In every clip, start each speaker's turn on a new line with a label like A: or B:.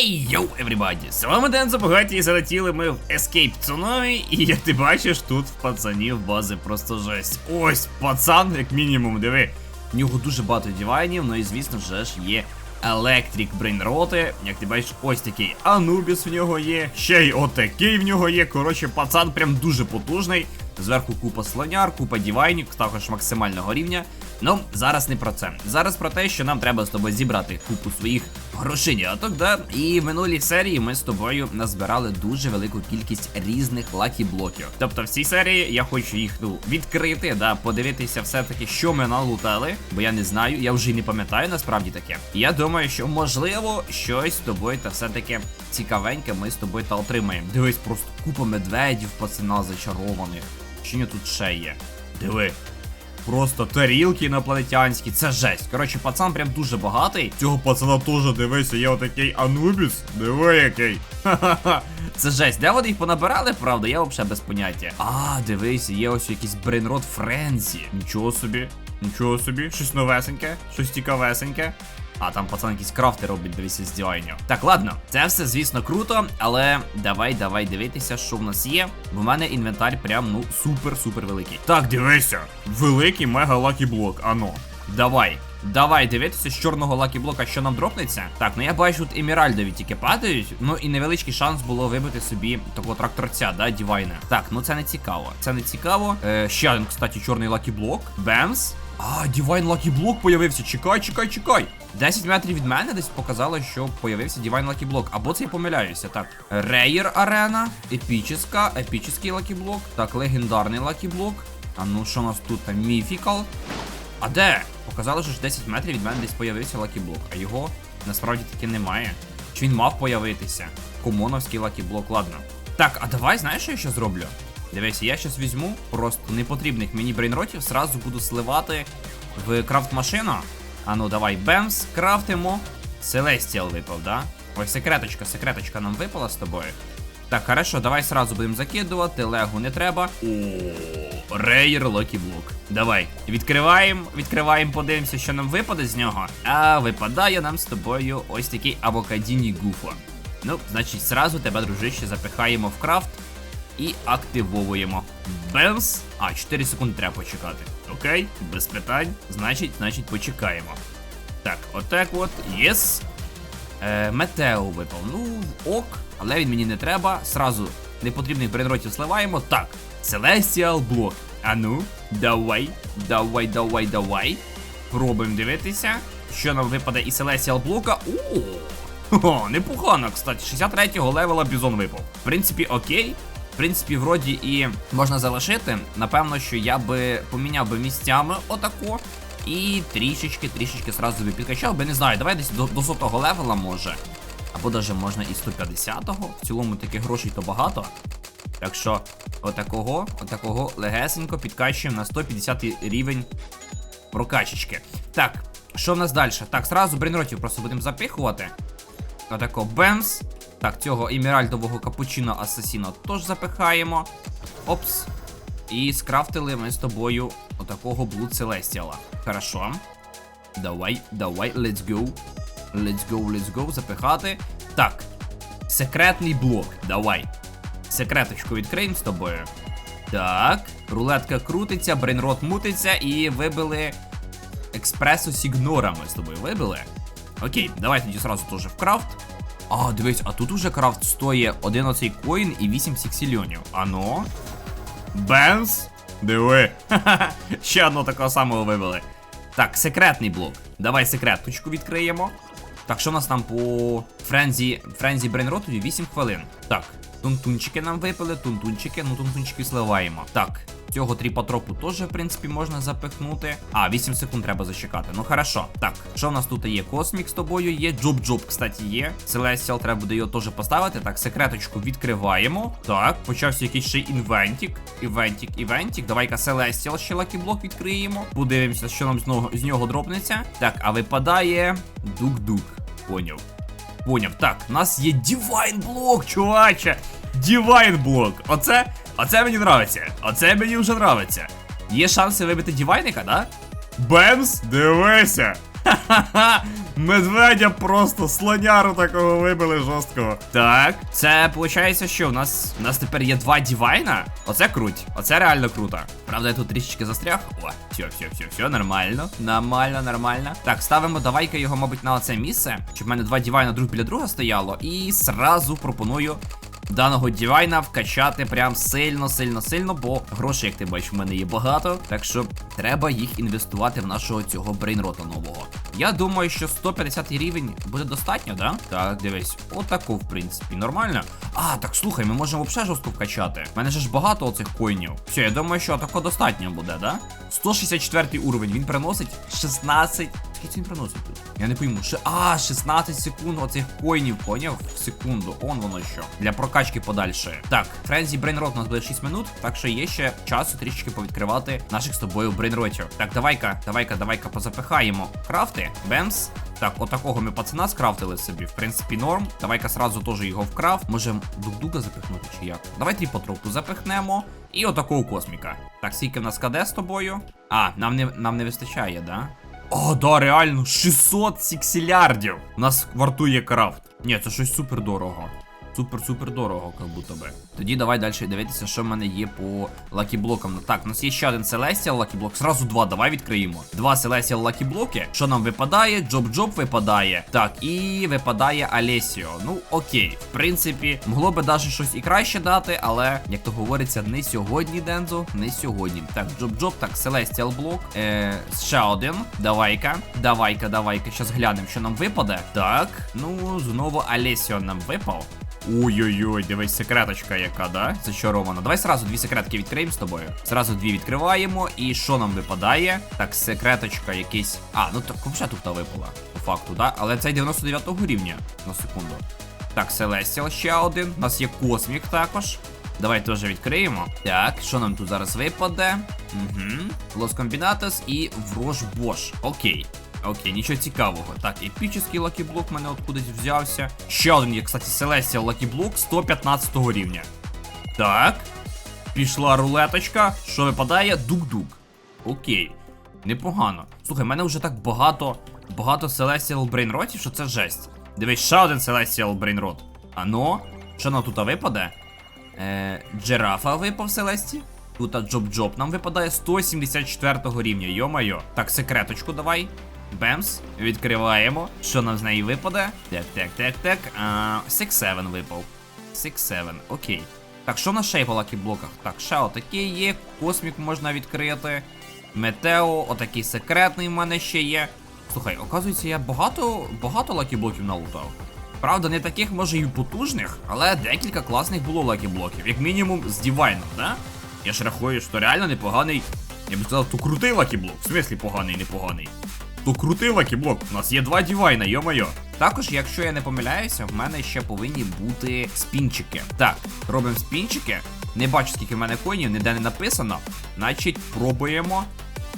A: Ей, йоу, everybody! З вами Ден Забагаті і залетіли ми в Escape Tsunami, і як ти бачиш, тут в пацанів бази просто жесть. Ось, пацан, як мінімум, диви. В нього дуже багато дівайнів, ну і звісно же ж є Electric Brainroти. Як ти бачиш, ось такий Анубіс в нього є, ще й отакий в нього є. Коротше, пацан прям дуже потужний. Зверху купа слоняр, купа дівайнів, також максимального рівня. Ну, зараз не про це. Зараз про те, що нам треба з тобою зібрати купу своїх грошеняток, да? І в минулій серії ми з тобою назбирали дуже велику кількість різних лакі-блоків. Тобто в цій серії я хочу їх ну, відкрити, да, подивитися все-таки, що ми налутали, бо я не знаю, я вже й не пам'ятаю насправді таке. Я думаю, що можливо щось з тобою та все-таки цікавеньке ми з тобою та отримаємо. Дивись, просто купа медведів, пацана зачарованих. Що ні тут ще є? Диви. Просто тарілки інопланетянські, це жесть. Коротше, пацан прям дуже багатий. Цього пацана теж дивися, є отакий Анубіс. Диви який. Ха-ха-ха. Це жесть. Де вони їх понабирали, правда? Я взагалі без поняття. А, дивись, є ось якийсь брейнрод Френзі. Нічого собі. Нічого собі, щось новесеньке, щось цікавесеньке. А там пацан якісь крафти робить, дивіться, з діайню. Так, ладно, це все, звісно, круто, але давай, давай дивитися, що в нас є. Бо в мене інвентар прям, ну, супер-супер великий. Так, дивися, великий мега лакі блок, ано. Давай. Давай дивитися з чорного лакі блока, що нам дропнеться. Так, ну я бачу, тут еміральдові тільки падають. Ну і невеличкий шанс було вибити собі такого тракторця, да, дівайна. Так, ну це не цікаво. Це не цікаво. Е, ще один, кстати, чорний лакі блок. Бемс. А, Divine Lucky Block появився. Чекай, чекай, чекай. 10 метрів від мене десь показало, що появився Divine Lucky Block. Або це я помиляюся. Так. Rare Arena, епічна, епічний Lucky Block. Так, легендарний Lucky Block. А ну що у нас тут? Mythical. А де? Показало, що ж 10 метрів від мене десь появився Lucky Block, а його насправді таки немає. Чи він мав появитися? Комоновський Lucky Block, ладно. Так, а давай, знаєш, що я ще зроблю? Дивись, я щас візьму просто непотрібних мені брейнротів, сразу буду сливати в крафт машину. А ну давай, бемс, крафтимо. Селестіал випав, да? Ой, секреточка, секреточка нам випала з тобою. Так, хорошо, давай сразу будемо закидувати, легу не треба. О, рейер Локі Блок. Давай, відкриваємо, відкриваємо, подивимося, що нам випаде з нього. А випадає нам з тобою ось такий авокадіні гуфо. Ну, значить, сразу тебе, дружище, запихаємо в крафт і активовуємо. Бемс. А, 4 секунди треба почекати. Окей, без питань. Значить, значить, почекаємо. Так, отак от. Єс. Е, Метео випав. Ну, ок, але він мені не треба. Сразу непотрібних брейнротів сливаємо. Так, Celestial Block. А ну, давай, давай, давай, давай. Пробуємо дивитися, що нам випаде із Celestial блока. О, непогано, кстати. 63-го левела бізон випав. В принципі, окей. Принципі, вроді і можна залишити. Напевно, що я би поміняв би місцями отако. І трішечки, трішечки сразу би підкачав, би не знаю, давай десь до, до 100 левела може. Або даже можна і 150-го. В цілому таких грошей то багато. Так що, отакого, отакого легесенько підкачуємо на 150 рівень прокачечки. Так, що в нас далі? Так, сразу брейнротів просто будемо запихувати. Отако бемс. Так, цього еміральдового капучино асасіно теж запихаємо. Опс. І скрафтили ми з тобою отакого Блуд Селестіала. Хорошо. Давай, давай, let's go. Let's go, let's go, запихати. Так. Секретний блок. Давай. Секреточку відкриємо з тобою. Так. Рулетка крутиться, брейнрот мутиться і вибили експресо сігнора ми з тобою вибили. Окей, давай тоді сразу теж в крафт. А, дивись, а тут уже крафт стоїть 11 коїн і 8 сіксільйонів. Ано. Бенс? Диви. Ха-ха. Ще одного такого самого вивели. Так, секретний блок. Давай секреточку відкриємо. Так, що у нас там по Френзі Френзі Брейнроту 8 хвилин. Так, тунтунчики нам випали, тунтунчики, ну тунтунчики сливаємо. Так, цього тріпотропу теж, в принципі, можна запихнути. А, 8 секунд треба зачекати. Ну хорошо. Так, що в нас тут є? Космік з тобою є. Джоб-джоб, кстати, є. Celestial треба буде його теж поставити. Так, секреточку відкриваємо. Так, почався якийсь ще інвентік. Івентік, івентік. Давай-ка Celestial ще лакіблок відкриємо. Подивимося, що нам з нього, з нього дропнеться. Так, а випадає дук-дук. Поняв. Поняв. Так, у нас є Divine блок, чуваче. Divine блок. Оце, оце мені нравиться. Оце мені вже нравиться. Є шанси вибити дівайника, да? Бемс, дивися. Медведя просто слоняру такого вибили жорсткого. Так, це виходить, що у нас у нас тепер є два дівайна. Оце круть, оце реально круто. Правда, я тут трішечки застряг. О, все, все, все, все, нормально. Нормально, нормально. Так, ставимо давай-ка його, мабуть, на оце місце, щоб в мене два дівайна друг біля друга стояло. І сразу пропоную даного дівайна вкачати прям сильно, сильно, сильно, бо грошей, як ти бачиш, в мене є багато. Так що треба їх інвестувати в нашого цього брейнрота нового. Я думаю, що 150 рівень буде достатньо, да? Так, дивись, отако, в принципі, нормально. А, так слухай, ми можемо взагалі жорстко вкачати. У мене ж багато оцих коїнів. Все, я думаю, що тако достатньо буде, да? 164 уровень, він приносить 16. Скільки він приносить тут? Я не пойму. Ще... А, 16 секунд оцих коїнів, поняв? В секунду. Он воно що. Для прокачки подальше. Так, Френзі Брейнрот у нас буде 6 минут, так що є ще часу трішечки повідкривати наших з тобою брейнротів. Так, давай-ка, давай-ка, давай-ка позапихаємо крафти. Бемс. Так, отакого ми пацана скрафтили собі. В принципі, норм. Давай-ка сразу теж його вкрав. Можем дук-дука запихнути чи як? Давай тріпотропу запихнемо. І отакого косміка. Так, скільки в нас КД з тобою? А, нам не, нам не вистачає, да? О, да, реально, 600 сіксілярдів. У нас вартує крафт. Ні, це щось супер дорого. Супер-супер дорого, як будто би. Тоді давай далі дивитися, що в мене є по лакіблокам. Так, у нас є ще один Celestial лакіблок. Сразу два, давай відкриємо. Два Celestial лакіблоки. Що нам випадає? Джоб-Джоб випадає. Так, і випадає Алесіо. Ну, окей. В принципі, могло би навіть щось і краще дати, але, як то говориться, не сьогодні, Дензо, не сьогодні. Так, Джоб-Джоб, так, Celestial блок. Е, ще один. Давай-ка. Давай-ка, давай-ка. Щас глянемо, що нам випаде. Так, ну, знову Алесіо нам випав. Ой-ой-ой, дивись, секреточка яка, да? Зачарована. Давай сразу дві секретки відкриємо з тобою. Зразу дві відкриваємо. І що нам випадає? Так, секреточка якийсь. А, ну так взагалі тут випала. По факту, да? Але цей 99-го рівня. На секунду. Так, Celestial ще один. У нас є космік також. Давай теж відкриємо. Так, що нам тут зараз випаде? Угу. Лос Комбінатос і Врош Бош. Окей. Окей, нічого цікавого. Так, епічний лакіблок в мене откудись взявся. Ще один є, кстати, Celestial лакіблок 115 рівня. Так. Пішла рулеточка. Що випадає? Дук-дук. Окей. Непогано. Слухай, в мене вже так багато. Багато Celestial брейнротів, що це жесть. Дивись, ще один Celestial брейнрот. Ано, що нам тут випаде? Е, Джерафа випав Селесті. Тут Джоб-Джоб нам випадає 174 рівня, йо-майо. Так, секреточку давай. Бемс, відкриваємо. Що нам з неї випаде? Так, так, так, так. 6-7 випав. 6-7, окей. Так, що на ще по лакіблоках? Так, ще отакий є. Космік можна відкрити. Метео, отакий секретний в мене ще є. Слухай, оказується, я багато багато лакіблоків налутав. Правда, не таких може і потужних, але декілька класних було лакіблоків. Як мінімум з дівайном, да? Я ж рахую, що реально непоганий. Я б сказав, то крутий лакіблок. В смислі поганий, непоганий. То крутий лакіблок. У нас є два дівайна, йо-моє. Також, якщо я не помиляюся, в мене ще повинні бути спінчики. Так, робимо спінчики. Не бачу, скільки в мене коїнів, ніде не написано. Значить, пробуємо.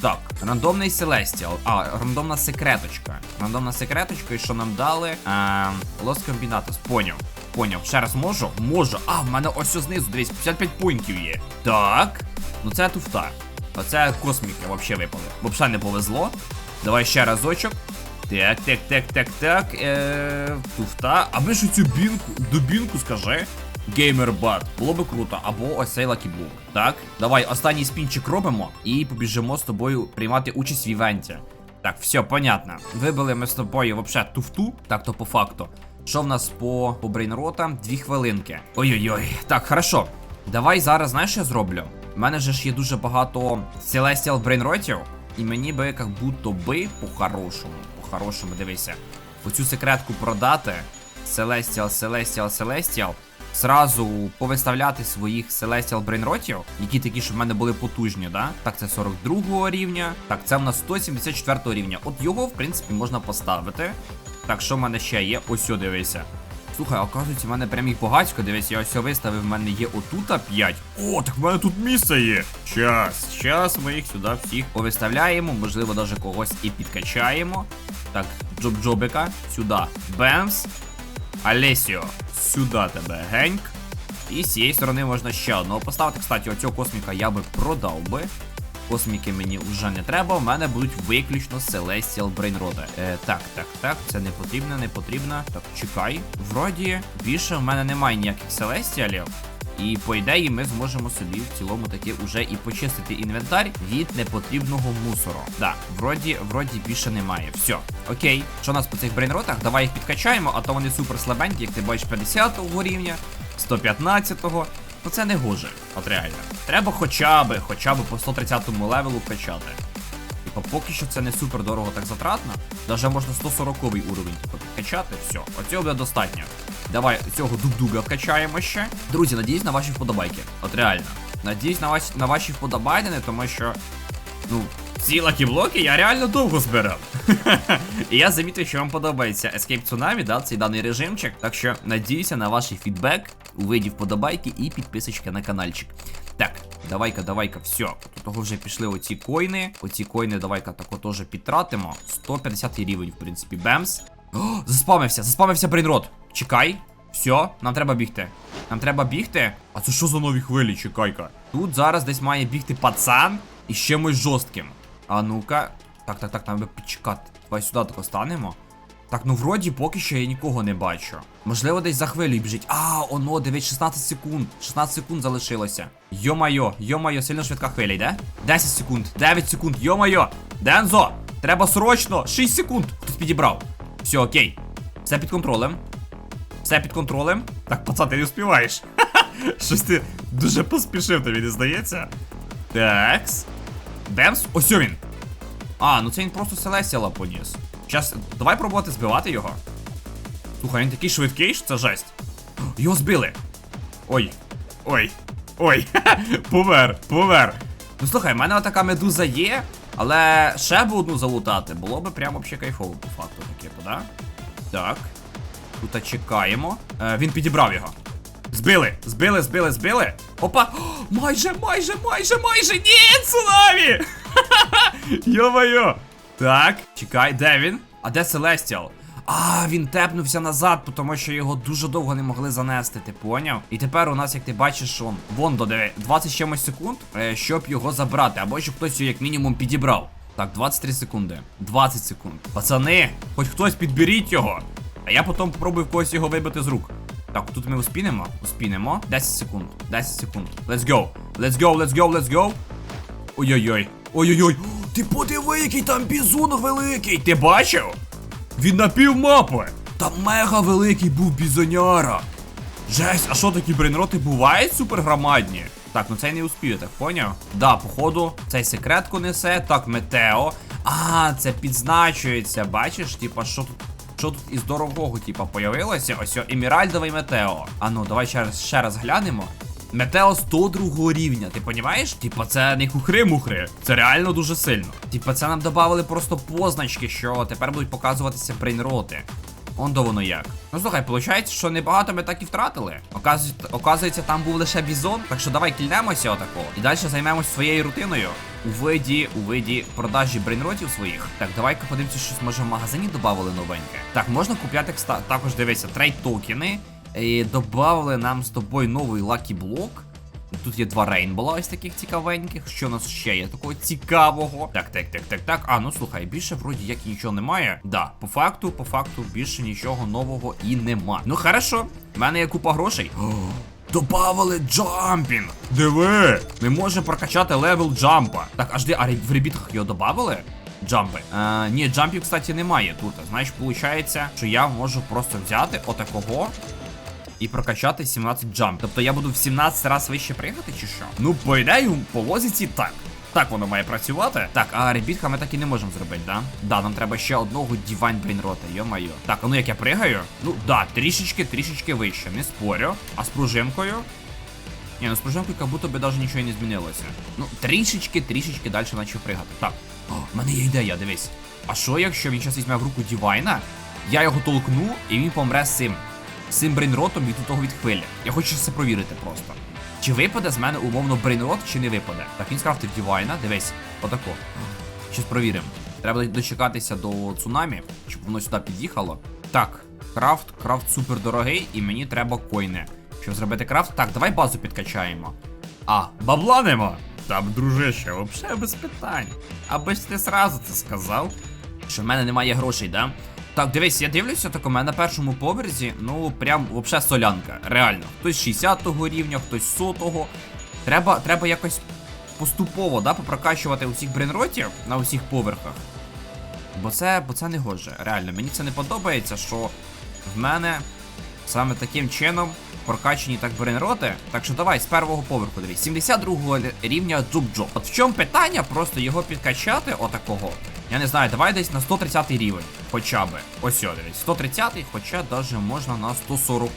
A: Так, рандомний Celestial. А, рандомна секреточка. Рандомна секреточка, і що нам дали? Ем, Лос Комбінатос. Поняв. Поняв. Ще раз можу? Можу. А, в мене ось знизу, дивись, 55 пунктів є. Так. Ну це туфта. Оце косміки взагалі випали. Взагалі не повезло. Давай ще разочок. Так, так, так, так, так. Е, туфта. Аби ж цю бінку, дубінку скажи. Геймербат. Було би круто. Або ось цей лакіблок. Так, давай останній спінчик робимо і побіжимо з тобою приймати участь в івенті. Так, все, понятно. Вибили ми з тобою вообще туфту, так то по факту. Що в нас по, по брейнротам? Дві хвилинки. Ой-ой-ой. Так, хорошо. Давай зараз, знаєш, я зроблю? У мене же ж є дуже багато Celestial брейнротів. І мені би як будто би по-хорошому. По-хорошому, дивися. Оцю секретку продати. Celestial, Celestial, Celestial. Сразу повиставляти своїх Celestial брейнротів, які такі, щоб в мене були потужні, да? Так, це 42 рівня. Так, це в нас 174 рівня. От його, в принципі, можна поставити. Так, що в мене ще є? Ось дивися. Слухай, оказується, в мене прям їх багатько, дивись, я ось виставив, в мене є отута 5. О, так в мене тут місце є. Щас, щас ми їх сюди всіх повиставляємо, можливо, навіть когось і підкачаємо. Так, Джоб-Джобика, сюди. Бемс. Алесіо, сюди тебе, геньк. І з цієї сторони можна ще одного поставити. Кстати, оцього косміка я би продав би. Косміки мені вже не треба, в мене будуть виключно Celestial Brainrod. Е, так, так, так, це не потрібно, не потрібно. Так, чекай. Вроді більше в мене немає ніяких Celestialів. І по ідеї ми зможемо собі в цілому таки уже і почистити інвентар від непотрібного мусору. Да, вроді, вроді більше немає. Все, окей. Що у нас по цих брейнротах? Давай їх підкачаємо, а то вони супер слабенькі, як ти бачиш 50-го рівня, 115-го. Ну це не гоже, от реально. Треба хоча б, хоча б по 130-му левелу качати. Типа, поки що це не супер дорого так затратно. Даже можна 140-й уровень підкачати. Все, оцього буде достатньо. Давай цього дуб-дуга вкачаємо ще. Друзі, надіюсь на ваші вподобайки. От реально. Надіюсь на ваші, на ваші вподобайки, тому що. Ну, ці лакі-блоки я реально довго збирав. І я замітив, що вам подобається Escape Tsunami, да, цей даний режимчик. Так що надіюся на ваш фідбек у виді вподобайки і підписочки на каналчик. Так, давай-ка, давай-ка, все. Тут вже пішли оці койни. Оці койни давай-ка тако теж підтратимо. 150 рівень, в принципі, бемс. О, заспамився, заспамився брейнрот. Чекай. Все, нам треба бігти. Нам треба бігти. А це що за нові хвилі, чекай-ка? Тут зараз десь має бігти пацан і з чимось жорстким. А ну-ка. Так, так, так, нам би почекати. Давай сюди тако станемо. Так, ну вроді поки що я нікого не бачу. Можливо, десь за хвилю біжить. А, оно, дивись, 16 секунд. 16 секунд залишилося. Йо-майо, йо-майо, сильно швидка хвиля йде? 10 секунд, 9 секунд, йо-майо. Дензо! Треба срочно! 6 секунд! Хтось підібрав. Все, окей. Все під контролем. Все під контролем. Так, пацан, ти не успіваєш. Щось ти дуже поспішив, тобі не здається. Такс. Бемс. Ось він. А, ну це він просто Селесіала поніс. Щас, давай пробувати збивати його. Слухай, він такий швидкий, що це жесть. Його збили. Ой. Ой. Ой. Помер, помер. Ну слухай, в мене отака медуза є, але ще б одну залутати. Було би прям вообще кайфово по факту таке, да? Так. Тут чекаємо. Е, він підібрав його. Збили, збили, збили, збили. Опа! О, майже, майже, майже, майже! Ні, цунамі! Йо-моє! Так, чекай, де він? А де Селестіал? А, він тепнувся назад, тому що його дуже довго не могли занести, ти поняв? І тепер у нас, як ти бачиш, он, вон до 20 чимось секунд, е, щоб його забрати, або щоб хтось його як мінімум підібрав. Так, 23 секунди. 20 секунд. Пацани, хоч хтось підберіть його. А я потім попробую в когось його вибити з рук. Так, тут ми успінемо? Успінемо. 10 секунд. 10 секунд. Let's go. Let's go, let's go, let's go. Ой-ой-ой. Ой-ой-ой. Ти подиви, який там бізун великий. Ти бачив? Він на пів мапи. Там мега великий був бізоняра. Жесть, а що такі брейнроти бувають супергромадні? Так, ну цей не успію, так поняв? Да, походу, цей секретку несе. Так, метео. А, це підзначується, бачиш, типа, що тут. Що тут із дорогого, типа, появилося? Ось Еміральдовий метео. А ну, давай ще раз ще раз глянемо. Метео 102 рівня, ти понімаєш? Типа, це не кухри-мухри, це реально дуже сильно. Типа, це нам додавали просто позначки, що тепер будуть показуватися брейнроти. Он до воно як. Ну слухай, виходить, що небагато ми так і втратили. Оказується, оказується, там був лише бізон. Так що давай кільнемося отако. І далі займемось своєю рутиною. У виді, у виді продажі брейнротів своїх. Так, давай-ка подивимося, щось може в магазині додавали новеньке. Так, можна купляти також дивися, трейд токени. І добавили нам з тобою новий лакі блок. Тут є два рейнбола ось таких цікавеньких. Що у нас ще є такого цікавого? Так, так, так, так, так. А, ну слухай, більше вроді як нічого немає. Да, по факту, по факту, більше нічого нового і нема. Ну хорошо, в мене є купа грошей. Добавили джампінг! Диви! Ми можемо прокачати левел джампа. Так, аж де, а в ребітках його добавили? Джампи. Е, ні, джампів, кстати, немає тут. Знаєш, виходить, що я можу просто взяти отакого і прокачати 17 джамп. Тобто я буду в 17 раз вище приїхати, чи що? Ну, по ідеї, по лозіці так. Так воно має працювати. Так, а ребітка ми так і не можемо зробити, да? Да, нам треба ще одного дівань брейнрота, йо-майо. Так, а ну як я пригаю? Ну, да, трішечки, трішечки вище, не спорю. А з пружинкою? Ні, ну з пружинкою як будто би навіть нічого не змінилося. Ну, трішечки, трішечки далі почав пригати. Так, о, в мене є ідея, дивись. А що, якщо він зараз візьме в руку Дівайна, я його толкну, і він помре з цим. Цим брейнротом від того від хвилі. Я хочу це провірити просто. Чи випаде з мене умовно брейнрот, чи не випаде? Так, він скрафтив Дівайна, дивись, отако. Щось провіримо. Треба дочекатися до цунамі, щоб воно сюди під'їхало. Так, крафт, крафт супер дорогий, і мені треба койни. Щоб зробити крафт. Так, давай базу підкачаємо. А, бабла нема. Та б, дружище, взагалі без питань. Аби ж ти сразу це сказав, що в мене немає грошей, да? Так, дивись, я дивлюся, так у мене на першому поверсі, ну прям вообще солянка. Реально. Хтось 60-го рівня, хтось 100-го. Треба, треба якось поступово, да, попрокачувати усіх брейнротів на усіх поверхах. Бо це, бо це не гоже. Реально, мені це не подобається, що в мене саме таким чином прокачані так брейнроти. Так що давай з первого поверху дивись. 72 рівня Джубджо. От в чому питання, просто його підкачати отакого. Я не знаю, давай десь на 130 рівень. Хоча би. Ось о, дивись. 130, хоча даже можна на 140.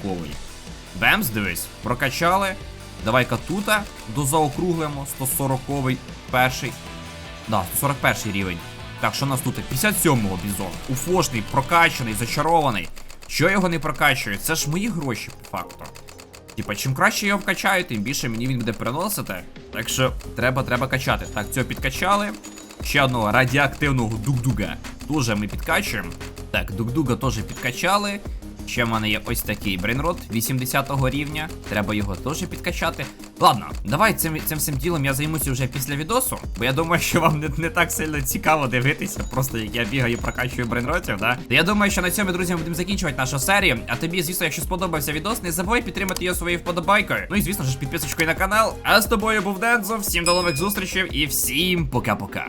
A: Бемс, дивись, прокачали. Давай-ка тута дозаокруглимо. 140 перший. Да, 141 рівень. Так, що у нас тут? 57-го бізон. Уфошний, прокачаний, зачарований. Що його не прокачує? Це ж мої гроші, по факту. Типа, чим краще його вкачаю, тим більше мені він буде приносити. Так що треба, треба качати. Так, цього підкачали. Ще одного радіоактивного дугдуга. Дуже ми підкачуємо. Так, дугдуга теж підкачали. Ще в мене є ось такий брейнрот 80 го рівня. Треба його теж підкачати. Ладно, давай цим цим всім ділом я займуся вже після відосу, бо я думаю, що вам не, не так сильно цікаво дивитися, просто як я бігаю, прокачую брейнротів, да? Я думаю, що на цьому, друзі, ми будемо закінчувати нашу серію. А тобі, звісно, якщо сподобався відос, не забувай підтримати його своєю вподобайкою. Ну і звісно ж підписочкою на канал. А з тобою був Дензо. Всім до нових зустрічей і всім пока-пока.